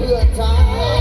เพื่อนชาย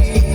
me.